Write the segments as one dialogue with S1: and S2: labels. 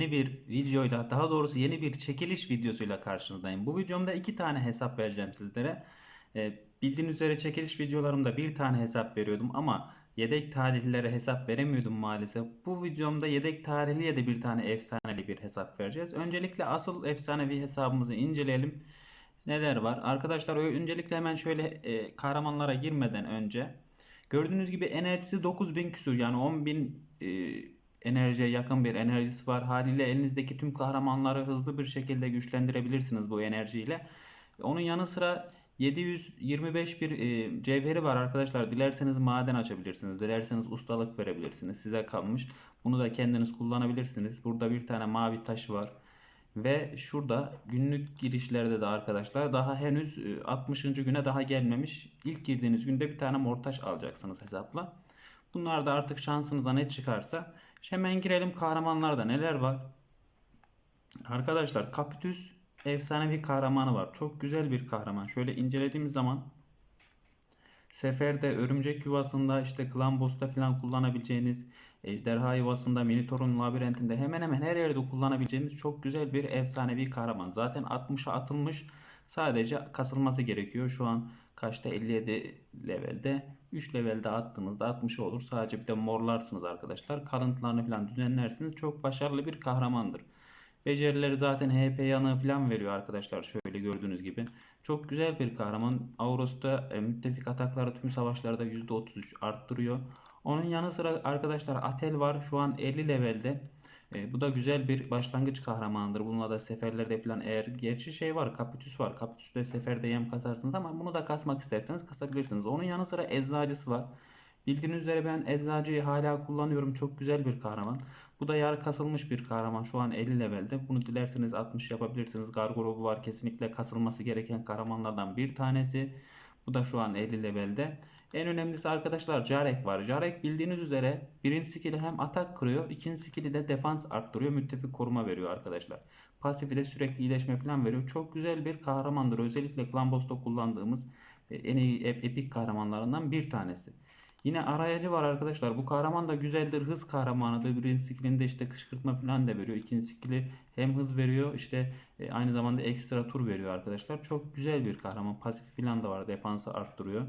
S1: Yeni bir videoyla daha doğrusu yeni bir çekiliş videosuyla karşınızdayım. Bu videomda iki tane hesap vereceğim sizlere. Ee, bildiğiniz üzere çekiliş videolarımda bir tane hesap veriyordum ama yedek tarihlilere hesap veremiyordum maalesef. Bu videomda yedek tarihliye de bir tane efsaneli bir hesap vereceğiz. Öncelikle asıl efsanevi hesabımızı inceleyelim. Neler var? Arkadaşlar öncelikle hemen şöyle e, kahramanlara girmeden önce gördüğünüz gibi enerjisi 9000 küsür yani 10000 e, enerjiye yakın bir enerjisi var. Haliyle elinizdeki tüm kahramanları hızlı bir şekilde güçlendirebilirsiniz bu enerjiyle. Onun yanı sıra 725 bir e, cevheri var arkadaşlar. Dilerseniz maden açabilirsiniz. Dilerseniz ustalık verebilirsiniz. Size kalmış. Bunu da kendiniz kullanabilirsiniz. Burada bir tane mavi taşı var. Ve şurada günlük girişlerde de arkadaşlar daha henüz e, 60. güne daha gelmemiş. İlk girdiğiniz günde bir tane mortaş alacaksınız hesapla. Bunlar da artık şansınıza ne çıkarsa. Hemen girelim kahramanlarda neler var. Arkadaşlar Kapitüs efsane bir kahramanı var. Çok güzel bir kahraman. Şöyle incelediğimiz zaman Seferde, örümcek yuvasında, işte klan boss'ta falan kullanabileceğiniz, ejderha yuvasında, Minotaur'un labirentinde hemen hemen her yerde kullanabileceğiniz çok güzel bir efsanevi kahraman. Zaten 60'a atılmış. Sadece kasılması gerekiyor. Şu an kaçta 57 levelde. 3 levelde attığınızda 60 olur. Sadece bir de morlarsınız arkadaşlar. Kalıntılarını falan düzenlersiniz. Çok başarılı bir kahramandır. Becerileri zaten HP yanığı falan veriyor arkadaşlar şöyle gördüğünüz gibi. Çok güzel bir kahraman. Auros'ta e, müttefik atakları tüm savaşlarda %33 arttırıyor. Onun yanı sıra arkadaşlar Atel var. Şu an 50 levelde. E, bu da güzel bir başlangıç kahramandır. Bununla da seferlerde falan eğer gerçi şey var Kapitüs var. Kapitüs'te seferde yem kasarsınız ama bunu da kasmak isterseniz kasabilirsiniz. Onun yanı sıra eczacısı var. Bildiğiniz üzere ben eczacıyı hala kullanıyorum. Çok güzel bir kahraman. Bu da yarı kasılmış bir kahraman. Şu an 50 levelde. Bunu dilerseniz 60 yapabilirsiniz. Gargorobu var. Kesinlikle kasılması gereken kahramanlardan bir tanesi. Bu da şu an 50 levelde. En önemlisi arkadaşlar Jarek var. Jarek bildiğiniz üzere birinci skill'i hem atak kırıyor. ikinci skill'i de defans arttırıyor. Müttefik koruma veriyor arkadaşlar. Pasifi de sürekli iyileşme falan veriyor. Çok güzel bir kahramandır. Özellikle Clan Boss'ta kullandığımız en iyi epik kahramanlarından bir tanesi. Yine arayıcı var arkadaşlar. Bu kahraman da güzeldir. Hız kahramanıdır. Birinci skillinde işte kışkırtma falan da veriyor. İkinci skilli hem hız veriyor işte e, aynı zamanda ekstra tur veriyor arkadaşlar. Çok güzel bir kahraman. Pasif falan da var. Defansı arttırıyor.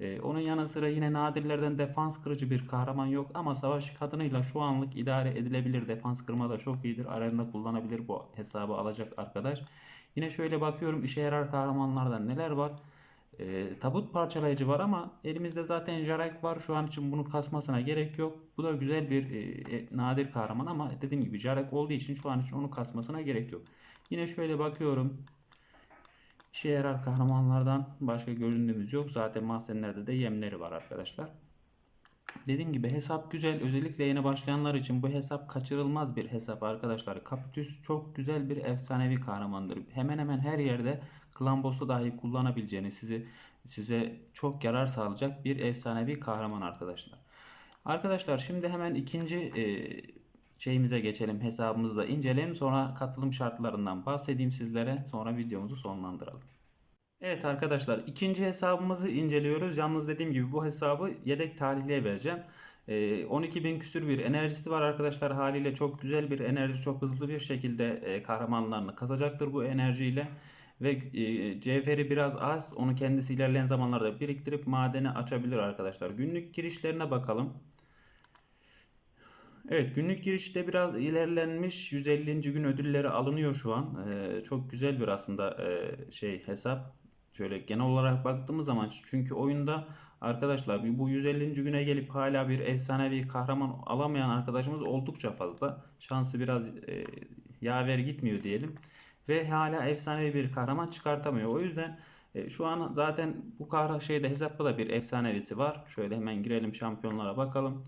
S1: Ee, onun yanı sıra yine nadirlerden defans kırıcı bir kahraman yok ama savaş kadınıyla şu anlık idare edilebilir. Defans kırma da çok iyidir. Arenada kullanabilir bu hesabı alacak arkadaş. Yine şöyle bakıyorum işe yarar kahramanlardan neler var. E, tabut parçalayıcı var ama elimizde zaten Jarek var. Şu an için bunu kasmasına gerek yok. Bu da güzel bir e, e, nadir kahraman ama dediğim gibi Jarek olduğu için şu an için onu kasmasına gerek yok. Yine şöyle bakıyorum. İşe yarar kahramanlardan başka göründüğümüz yok. Zaten mahzenlerde de yemleri var arkadaşlar. Dediğim gibi hesap güzel. Özellikle yeni başlayanlar için bu hesap kaçırılmaz bir hesap arkadaşlar. Kapitüs çok güzel bir efsanevi kahramandır. Hemen hemen her yerde Clan Boss'u dahi kullanabileceğini sizi size çok yarar sağlayacak bir efsanevi kahraman arkadaşlar. Arkadaşlar şimdi hemen ikinci e, şeyimize geçelim. Hesabımızı da inceleyelim. Sonra katılım şartlarından bahsedeyim sizlere. Sonra videomuzu sonlandıralım. Evet arkadaşlar ikinci hesabımızı inceliyoruz. Yalnız dediğim gibi bu hesabı yedek talihliye vereceğim. Ee, 12.000 küsür bir enerjisi var arkadaşlar. Haliyle çok güzel bir enerji çok hızlı bir şekilde e, kahramanlarını kazacaktır bu enerjiyle. Ve e, cevheri biraz az onu kendisi ilerleyen zamanlarda biriktirip madeni açabilir arkadaşlar. Günlük girişlerine bakalım. Evet günlük girişte biraz ilerlenmiş 150. gün ödülleri alınıyor şu an. Ee, çok güzel bir aslında e, şey hesap. Şöyle genel olarak baktığımız zaman çünkü oyunda arkadaşlar bu 150. güne gelip hala bir efsanevi kahraman alamayan arkadaşımız oldukça fazla. Şansı biraz e, yaver gitmiyor diyelim. Ve hala efsanevi bir kahraman çıkartamıyor. O yüzden e, şu an zaten bu kahraman şeyde hesapta da bir efsanevisi var. Şöyle hemen girelim şampiyonlara bakalım.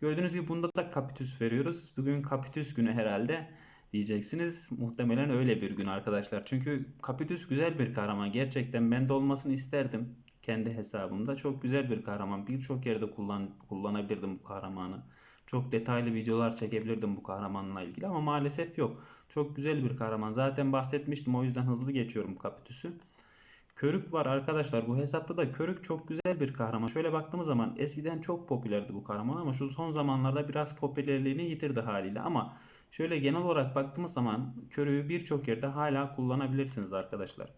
S1: Gördüğünüz gibi bunda da kapitüs veriyoruz. Bugün kapitüs günü herhalde diyeceksiniz. Muhtemelen öyle bir gün arkadaşlar. Çünkü Kapitüs güzel bir kahraman. Gerçekten ben de olmasını isterdim. Kendi hesabımda. Çok güzel bir kahraman. Birçok yerde kullan, kullanabilirdim bu kahramanı. Çok detaylı videolar çekebilirdim bu kahramanla ilgili ama maalesef yok. Çok güzel bir kahraman. Zaten bahsetmiştim o yüzden hızlı geçiyorum Kapitüs'ü. Körük var arkadaşlar. Bu hesapta da Körük çok güzel bir kahraman. Şöyle baktığımız zaman eskiden çok popülerdi bu kahraman ama şu son zamanlarda biraz popülerliğini yitirdi haliyle ama Şöyle genel olarak baktığımız zaman körüğü birçok yerde hala kullanabilirsiniz arkadaşlar.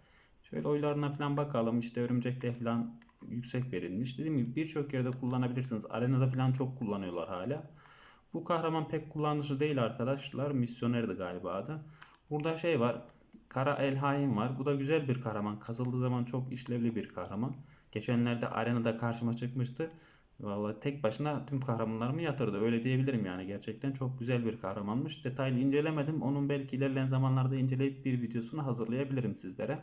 S1: Şöyle oylarına falan bakalım. İşte örümcekte falan yüksek verilmiş. Dediğim gibi birçok yerde kullanabilirsiniz. Arenada falan çok kullanıyorlar hala. Bu kahraman pek kullanışlı değil arkadaşlar. Misyonerdi galiba adı. Burada şey var. Kara El Hain var. Bu da güzel bir kahraman. Kasıldığı zaman çok işlevli bir kahraman. Geçenlerde arenada karşıma çıkmıştı. Vallahi tek başına tüm kahramanlarımı yatırdı. Öyle diyebilirim yani. Gerçekten çok güzel bir kahramanmış. Detaylı incelemedim. Onun belki ilerleyen zamanlarda inceleyip bir videosunu hazırlayabilirim sizlere.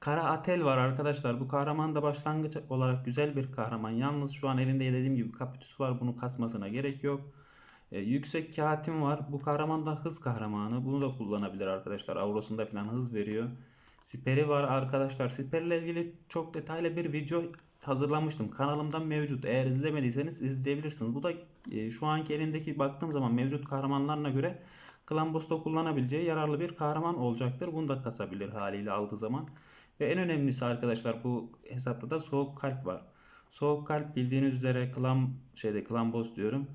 S1: Kara Atel var arkadaşlar. Bu kahraman da başlangıç olarak güzel bir kahraman. Yalnız şu an elinde dediğim gibi kapitüsü var. Bunu kasmasına gerek yok. Ee, yüksek kağıtım var. Bu kahraman da hız kahramanı. Bunu da kullanabilir arkadaşlar. Aurosunda falan hız veriyor. Siperi var arkadaşlar. Siperle ilgili çok detaylı bir video hazırlamıştım. Kanalımdan mevcut. Eğer izlemediyseniz izleyebilirsiniz. Bu da e, şu anki elindeki baktığım zaman mevcut kahramanlarına göre Clan kullanabileceği yararlı bir kahraman olacaktır. Bunu da kasabilir haliyle aldığı zaman. Ve en önemlisi arkadaşlar bu hesapta da soğuk kalp var. Soğuk kalp bildiğiniz üzere klan şeyde boss diyorum.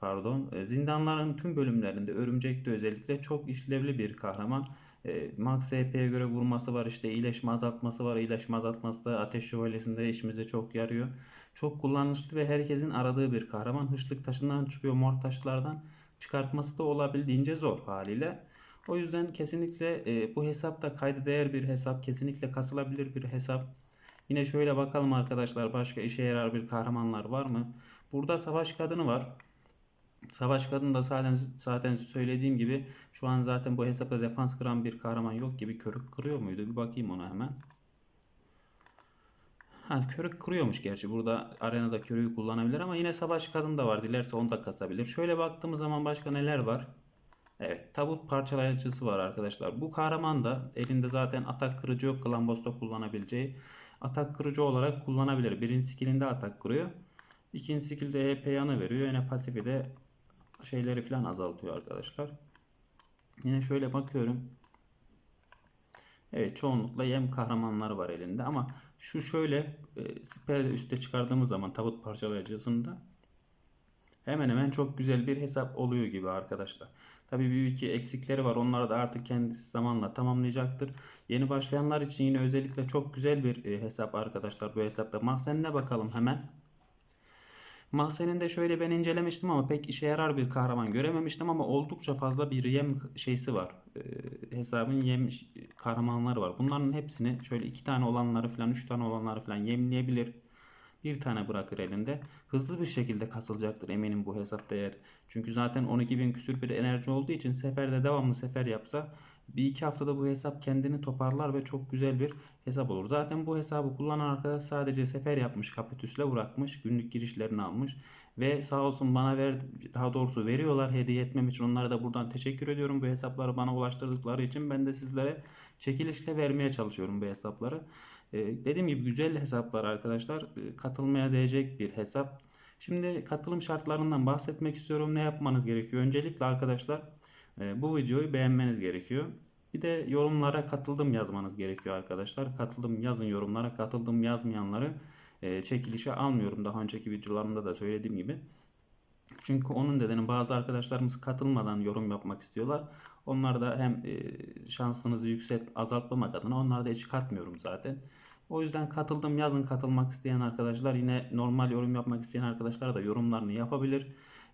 S1: Pardon. e, Zindanların tüm bölümlerinde örümcekte özellikle çok işlevli bir kahraman. E, Max HP'ye göre vurması var işte iyileşme azaltması var. İyileşme azaltması da ateş şövalyesinde işimize çok yarıyor. Çok kullanışlı ve herkesin aradığı bir kahraman. Hışlık taşından çıkıyor mor taşlardan. Çıkartması da olabildiğince zor haliyle. O yüzden kesinlikle e, bu hesap da kayda değer bir hesap. Kesinlikle kasılabilir bir hesap. Yine şöyle bakalım arkadaşlar başka işe yarar bir kahramanlar var mı? Burada savaş kadını var. Savaş kadını da zaten zaten söylediğim gibi şu an zaten bu hesapta defans kıran bir kahraman yok gibi körük kırıyor muydu? Bir bakayım ona hemen. Ha, körük kırıyormuş gerçi. Burada arenada körüğü kullanabilir ama yine savaş kadın da var. Dilerse onu da kasabilir. Şöyle baktığımız zaman başka neler var? Evet, tabut parçalayıcısı var arkadaşlar. Bu kahraman da elinde zaten atak kırıcı yok. Glambos'ta kullanabileceği. Atak kırıcı olarak kullanabilir. Birinci skillinde atak kırıyor. İkinci skillde EP yanı veriyor. Yine pasifi de şeyleri falan azaltıyor arkadaşlar. Yine şöyle bakıyorum. Evet çoğunlukla yem kahramanları var elinde ama şu şöyle e, siperi üste çıkardığımız zaman tabut parçalayıcısında hemen hemen çok güzel bir hesap oluyor gibi arkadaşlar. Tabii bir iki eksikleri var. Onları da artık kendisi zamanla tamamlayacaktır. Yeni başlayanlar için yine özellikle çok güzel bir e, hesap arkadaşlar. Bu hesapta mahzenine bakalım hemen. Mahzeninde şöyle ben incelemiştim ama pek işe yarar bir kahraman görememiştim ama oldukça fazla bir yem şeysi var. Ee, hesabın yem kahramanları var. Bunların hepsini şöyle iki tane olanları falan üç tane olanları falan yemleyebilir. Bir tane bırakır elinde. Hızlı bir şekilde kasılacaktır eminim bu hesapta eğer. Çünkü zaten 12.000 küsür bir enerji olduğu için seferde devamlı sefer yapsa bir iki haftada bu hesap kendini toparlar ve çok güzel bir hesap olur. Zaten bu hesabı kullanan arkadaş sadece sefer yapmış, kapitüsle bırakmış, günlük girişlerini almış ve sağ olsun bana ver daha doğrusu veriyorlar hediye etmem için onlara da buradan teşekkür ediyorum bu hesapları bana ulaştırdıkları için ben de sizlere çekilişle vermeye çalışıyorum bu hesapları. Ee, dediğim gibi güzel hesaplar arkadaşlar Ee, katılmaya değecek bir hesap. Şimdi katılım şartlarından bahsetmek istiyorum. Ne yapmanız gerekiyor? Öncelikle arkadaşlar bu videoyu beğenmeniz gerekiyor. Bir de yorumlara katıldım yazmanız gerekiyor arkadaşlar. Katıldım yazın yorumlara. Katıldım yazmayanları e, çekilişe almıyorum. Daha önceki videolarımda da söylediğim gibi. Çünkü onun nedeni bazı arkadaşlarımız katılmadan yorum yapmak istiyorlar. Onlar da hem e, şansınızı yükselt azaltmamak adına onları da hiç katmıyorum zaten. O yüzden katıldım yazın katılmak isteyen arkadaşlar yine normal yorum yapmak isteyen arkadaşlar da yorumlarını yapabilir.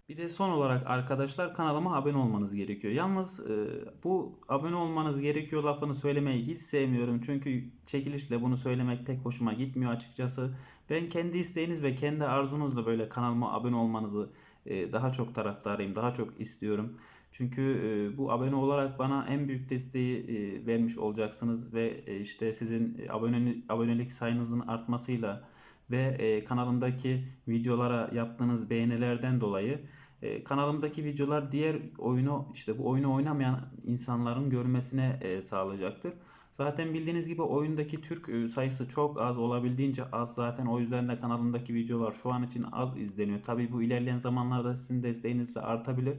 S1: Bir de son olarak arkadaşlar kanalıma abone olmanız gerekiyor. Yalnız e, bu abone olmanız gerekiyor lafını söylemeyi hiç sevmiyorum. Çünkü çekilişle bunu söylemek pek hoşuma gitmiyor açıkçası. Ben kendi isteğiniz ve kendi arzunuzla böyle kanalıma abone olmanızı e, daha çok taraftarıyım. Daha çok istiyorum. Çünkü e, bu abone olarak bana en büyük desteği vermiş olacaksınız ve işte sizin abone, abonelik sayınızın artmasıyla ve e, kanalımdaki videolara yaptığınız beğenilerden dolayı e, kanalımdaki videolar diğer oyunu işte bu oyunu oynamayan insanların görmesine e, sağlayacaktır. Zaten bildiğiniz gibi oyundaki Türk e, sayısı çok az olabildiğince az zaten o yüzden de kanalımdaki videolar şu an için az izleniyor. Tabii bu ilerleyen zamanlarda sizin desteğinizle artabilir.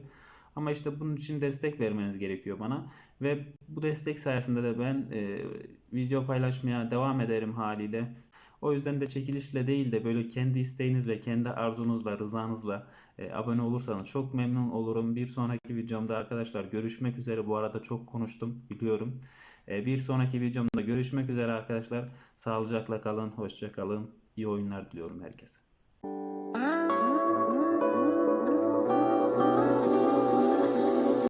S1: Ama işte bunun için destek vermeniz gerekiyor bana. Ve bu destek sayesinde de ben e, video paylaşmaya devam ederim haliyle. O yüzden de çekilişle değil de böyle kendi isteğinizle, kendi arzunuzla, rızanızla e, abone olursanız çok memnun olurum. Bir sonraki videomda arkadaşlar görüşmek üzere. Bu arada çok konuştum biliyorum. E, bir sonraki videomda görüşmek üzere arkadaşlar. Sağlıcakla kalın, hoşça kalın. İyi oyunlar diliyorum herkese.